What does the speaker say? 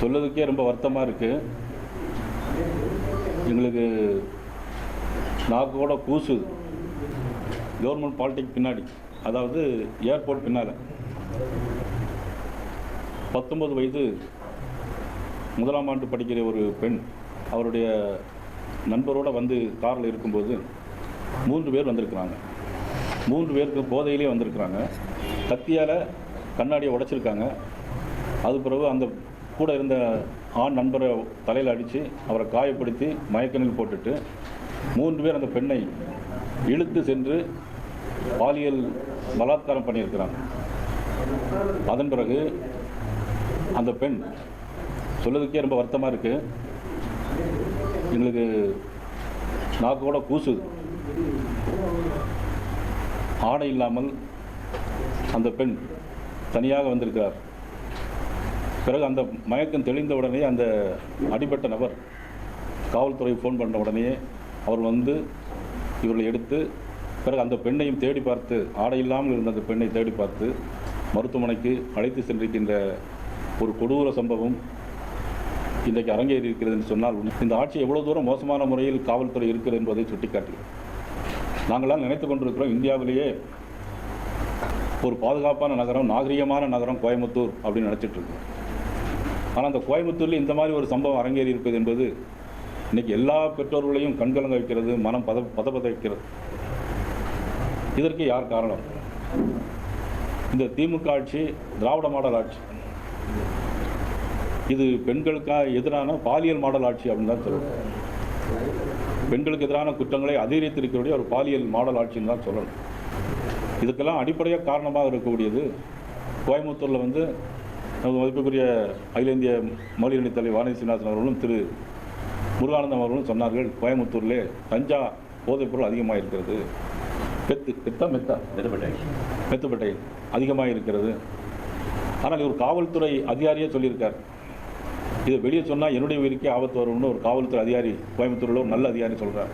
சொல்லதுக்கே ரொம்ப வருத்தமாக இருக்குது எங்களுக்கு நாக்கு கூட கூசுது கவர்மெண்ட் பாலிடெக் பின்னாடி அதாவது ஏர்போர்ட் பின்னால். பத்தொம்பது வயது முதலாம் ஆண்டு படிக்கிற ஒரு பெண் அவருடைய நண்பரோடு வந்து காரில் இருக்கும்போது மூன்று பேர் வந்திருக்கிறாங்க. மூன்று பேருக்கு போதையிலே வந்திருக்கிறாங்க. கத்தியால் கண்ணாடியை உடைச்சிருக்காங்க. அது பிறகு அந்த கூட இருந்த ஆண் நண்பரை தலையில் அடித்து அவரை காயப்படுத்தி மயக்கணில் போட்டுட்டு மூன்று பேர் அந்த பெண்ணை இழுத்து சென்று பாலியல் பலாத்காரம் பண்ணியிருக்கிறாங்க. அதன் பிறகு அந்த பெண் சொல்லதுக்கே ரொம்ப வருத்தமாக இருக்குது எங்களுக்கு நாக்கோட கூசுது ஆடை இல்லாமல் அந்த பெண் தனியாக வந்திருக்கிறார். பிறகு அந்த மயக்கம் தெளிந்த உடனே அந்த அடிபட்ட நபர் காவல்துறை ஃபோன் பண்ண உடனே அவர் வந்து இவர்களை எடுத்து பிறகு அந்த பெண்ணையும் தேடி பார்த்து ஆடை இல்லாமல் இருந்த அந்த பெண்ணை தேடி பார்த்து மருத்துவமனைக்கு அழைத்து சென்றிருக்கின்ற ஒரு கொடூர சம்பவம் இன்றைக்கு அரங்கேறி இருக்கிறது என்று சொன்னால் இந்த ஆட்சி எவ்வளோ தூரம் மோசமான முறையில் காவல்துறை இருக்கிறது என்பதை சுட்டிக்காட்டுகிறோம் நாங்களாம் நினைத்து கொண்டிருக்கிறோம் இந்தியாவிலேயே ஒரு பாதுகாப்பான நகரம் நாகரிகமான நகரம் கோயம்புத்தூர் அப்படின்னு நினச்சிட்டு இருக்கோம். ஆனால் அந்த கோயம்புத்தூரில் இந்த மாதிரி ஒரு சம்பவம் அரங்கேறி இருப்பது என்பது இன்னைக்கு எல்லா பெற்றோர்களையும் கண்கலங்க வைக்கிறது மனம் பத பத வைக்கிறது இதற்கு யார் காரணம்? இந்த திமுக ஆட்சி திராவிட மாடல் ஆட்சி. இது பெண்களுக்காக எதிரான பாலியல் மாடல் ஆட்சி அப்படின்னு தான் சொல்லணும். பெண்களுக்கு எதிரான குற்றங்களை அதிகரித்திருக்கக்கூடிய ஒரு பாலியல் மாடல் ஆட்சின்னு தான் சொல்லணும். இதுக்கெல்லாம் அடிப்படையாக காரணமாக இருக்கக்கூடியது கோயம்புத்தூரில் வந்து நமது மதிப்புக்குரிய அகில இந்திய மொழியணி தலைவர் வானதி சீனிவாசன் அவர்களும் திரு முருகானந்தம் அவர்களும் சொன்னார்கள் கோயம்புத்தூரிலே கஞ்சா போதைப்பொருள் அதிகமாக இருக்கிறது பெத்து பெத்தா மெத்தா? மெத்துப்பட்டை அதிகமாக இருக்கிறது ஆனால் ஒரு காவல்துறை அதிகாரியே சொல்லியிருக்கார். இதை வெளியே சொன்னால் என்னுடைய உயிருக்கே ஆபத்து வரும்னு ஒரு காவல்துறை அதிகாரி கோயம்புத்தூரில் ஒரு நல்ல அதிகாரி சொல்கிறார்